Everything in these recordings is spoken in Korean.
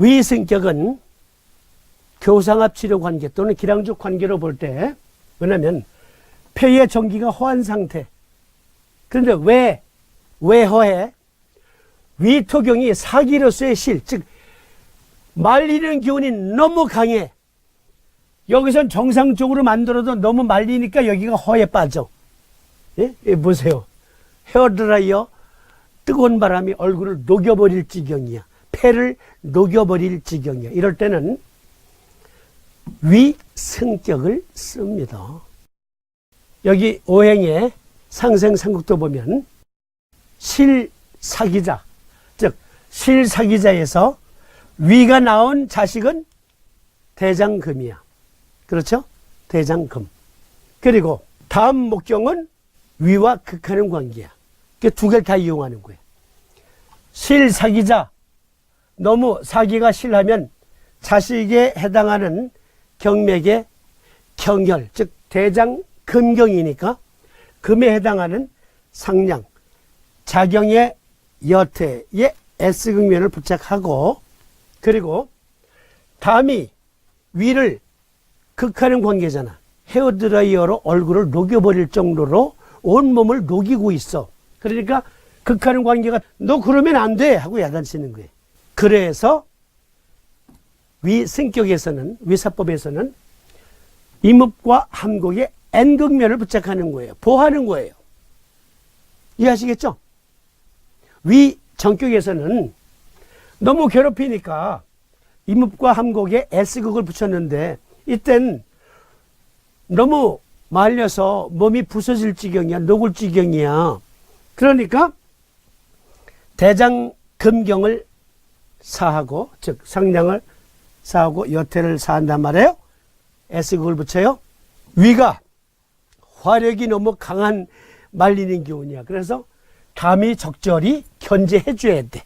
위성격은 교상합 치료 관계 또는 기량적 관계로 볼 때 왜냐면 폐의 전기가 허한 상태. 그런데 왜, 왜 허해? 위토경이 사기로서의 실, 즉, 말리는 기운이 너무 강해. 여기선 정상적으로 만들어도 너무 말리니까 여기가 허에 빠져. 예? 예, 보세요. 헤어드라이어 뜨거운 바람이 얼굴을 녹여버릴 지경이야. 폐를 녹여버릴 지경이야. 이럴 때는 위성격을 씁니다. 여기 오행의 상생상국도 보면 실사기자, 즉 실사기자에서 위가 나온 자식은 대장금이야. 그렇죠? 대장금. 그리고 다음 목경은 위와 극하는 관계야. 그 두 개를 다 이용하는 거야. 실사기자. 너무 사기가 실하면 자식에 해당하는 경맥의 경혈, 즉 대장 금경이니까 금에 해당하는 상량, 자경의 여태의 S극면을 부착하고 그리고 담이 위를 극하는 관계잖아. 헤어드라이어로 얼굴을 녹여버릴 정도로 온몸을 녹이고 있어. 그러니까 극하는 관계가 너 그러면 안 돼! 하고 야단치는 거예요. 그래서 위성격에서는, 위사법에서는 임읍과 함곡에 N극면을 부착하는 거예요. 보하는 거예요. 이해하시겠죠? 위 정격에서는 너무 괴롭히니까 임읍과 함곡에 S극을 붙였는데 이땐 너무 말려서 몸이 부서질 지경이야. 녹을 지경이야. 그러니까 대장 금경을 사하고 즉 상량을 사하고 여태를 사한단 말이에요. S극을 붙여요. 위가 화력이 너무 강한 말리는 기운이야. 그래서 감이 적절히 견제해 줘야 돼.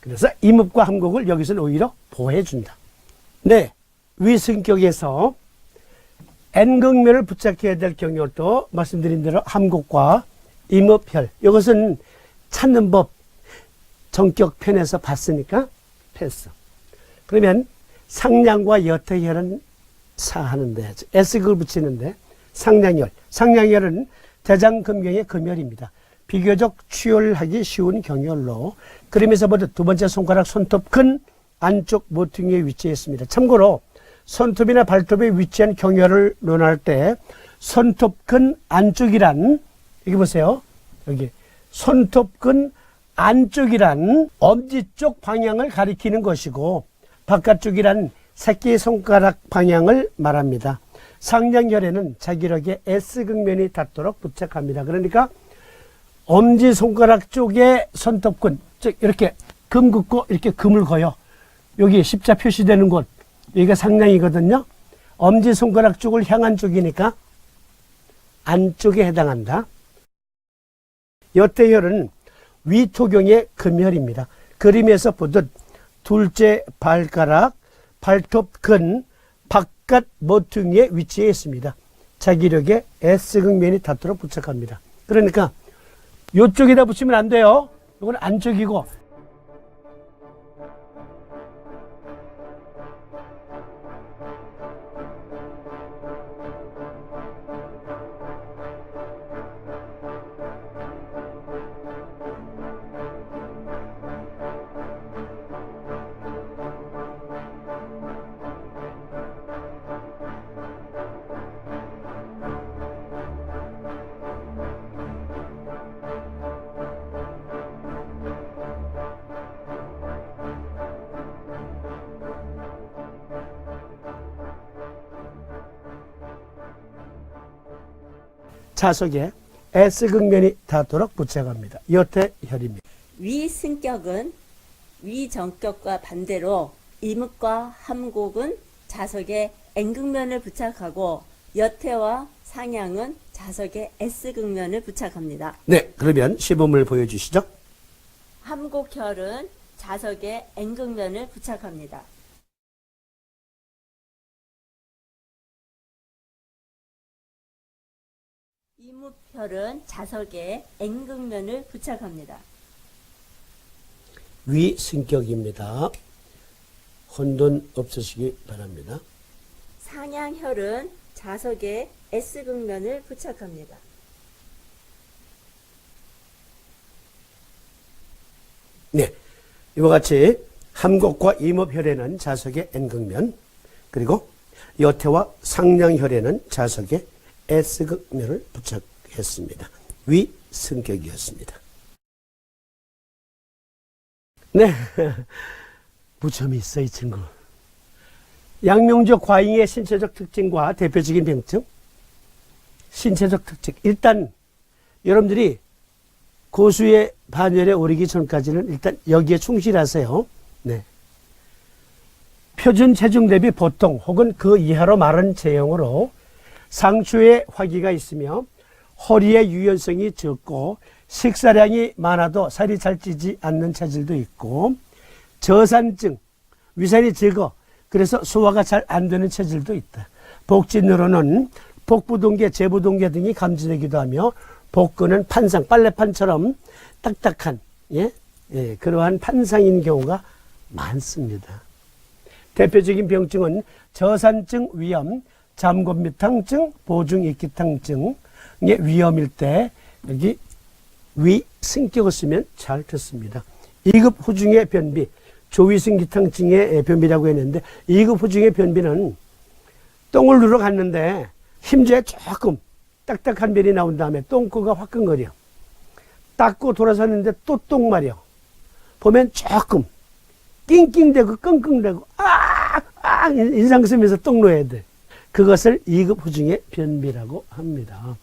그래서 임읍과 함곡을 여기서는 오히려 보호해 준다. 네. 위승격에서 N극면을 부착해야 될 경우도 말씀드린 대로 함곡과 임읍혈. 이것은 찾는 법 정격 편에서 봤으니까 패스. 그러면 상량과 여태혈은 사하는데 S극을 붙이는데 상량혈. 상량혈은 대장금경의 금혈입니다. 비교적 취혈하기 쉬운 경혈로 그러면서 먼저 두 번째 손가락 손톱 근 안쪽 모퉁이에 위치했습니다. 참고로 손톱이나 발톱에 위치한 경혈을 논할 때 손톱 근 안쪽이란 여기 보세요. 여기 손톱 근 안쪽이란 엄지 쪽 방향을 가리키는 것이고 바깥쪽이란 새끼 손가락 방향을 말합니다. 상량혈에는 자기력에 S극면이 닿도록 부착합니다. 그러니까 엄지 손가락 쪽에 손톱근, 즉 이렇게 금 긋고 이렇게 금을 거요. 여기 십자 표시되는 곳, 여기가 상량이거든요. 엄지 손가락 쪽을 향한 쪽이니까 안쪽에 해당한다. 여태혈은 위토경의 금혈입니다. 그림에서 보듯 둘째 발가락, 발톱 근, 바깥 모퉁이에 위치해 있습니다. 자기력에 S극면이 닿도록 부착합니다. 그러니까 이쪽에다 붙이면 안 돼요. 이건 안쪽이고 자석에 S극면이 닿도록 부착합니다. 여태혈입니다. 위승격은 위정격과 반대로 임읍과 함곡은 자석에 N극면을 부착하고 여태와 상향은 자석에 S극면을 부착합니다. 네, 그러면 시범을 보여주시죠. 함곡혈은 자석에 N극면을 부착합니다. 임읍혈은 자석에 N극면을 부착합니다. 위 승격입니다. 혼돈 없으시기 바랍니다. 상향혈은 자석에 S극면을 부착합니다. 네. 이와 같이 함곡과 임업혈에는 자석의 N극면, 그리고 여태와 상량혈에는 자석의 S극면을 부착 했습니다. 위승격이었습니다. 네. 무점이 있어, 이 친구. 양명적 과잉의 신체적 특징과 대표적인 병증, 신체적 특징. 일단, 여러분들이 고수의 반열에 오르기 전까지는 일단 여기에 충실하세요. 네. 표준 체중 대비 보통 혹은 그 이하로 마른 체형으로 상추에 화기가 있으며 허리의 유연성이 적고 식사량이 많아도 살이 잘 찌지 않는 체질도 있고 저산증, 위산이 적어 그래서 소화가 잘 안 되는 체질도 있다. 복진으로는 복부동계, 제부동계 등이 감지되기도 하며 복근은 판상, 빨래판처럼 딱딱한 예? 예, 그러한 판상인 경우가 많습니다. 대표적인 병증은 저산증 위염, 잠곤미탕증, 보중익기탕증 의 위험일 때 여기 위 승격을 쓰면 잘 듣습니다. 2급 후중의 변비, 조위승 기탕증의 변비라고 했는데 2급 후중의 변비는 똥을 누러 갔는데 힘줘야 조금 딱딱한 변이 나온 다음에 똥꼬가 화끈거려. 닦고 돌아섰는데 또 똥 마려. 보면 조금 낑낑대고 끙끙대고 아, 아 인상 쓰면서 똥 놓아야 돼. 그것을 2급 후중의 변비라고 합니다.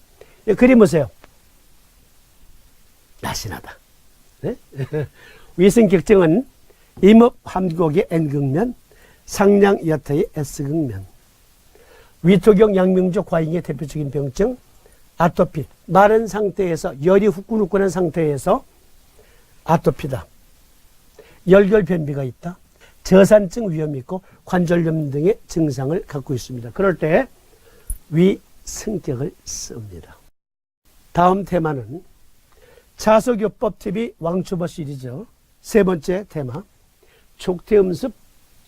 예, 그림 보세요. 날씬하다. 네? 위생격증은 임업 함곡의 N극면, 상량 여타의 S극면, 위토경 양명적 과잉의 대표적인 병증, 아토피, 마른 상태에서 열이 후끈후끈한 상태에서 아토피다. 열결 변비가 있다. 저산증 위험이 있고 관절염 등의 증상을 갖고 있습니다. 그럴 때 위승격을 씁니다. 다음 테마는 자석요법 TV 왕초보 시리즈 세 번째 테마 족태음습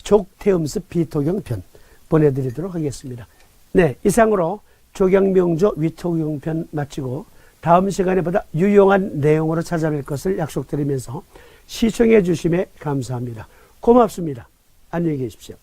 족태음습 비토경 편 보내드리도록 하겠습니다. 네, 이상으로 조경명조 위토경 편 마치고 다음 시간에 보다 유용한 내용으로 찾아뵐 것을 약속드리면서 시청해 주심에 감사합니다. 고맙습니다. 안녕히 계십시오.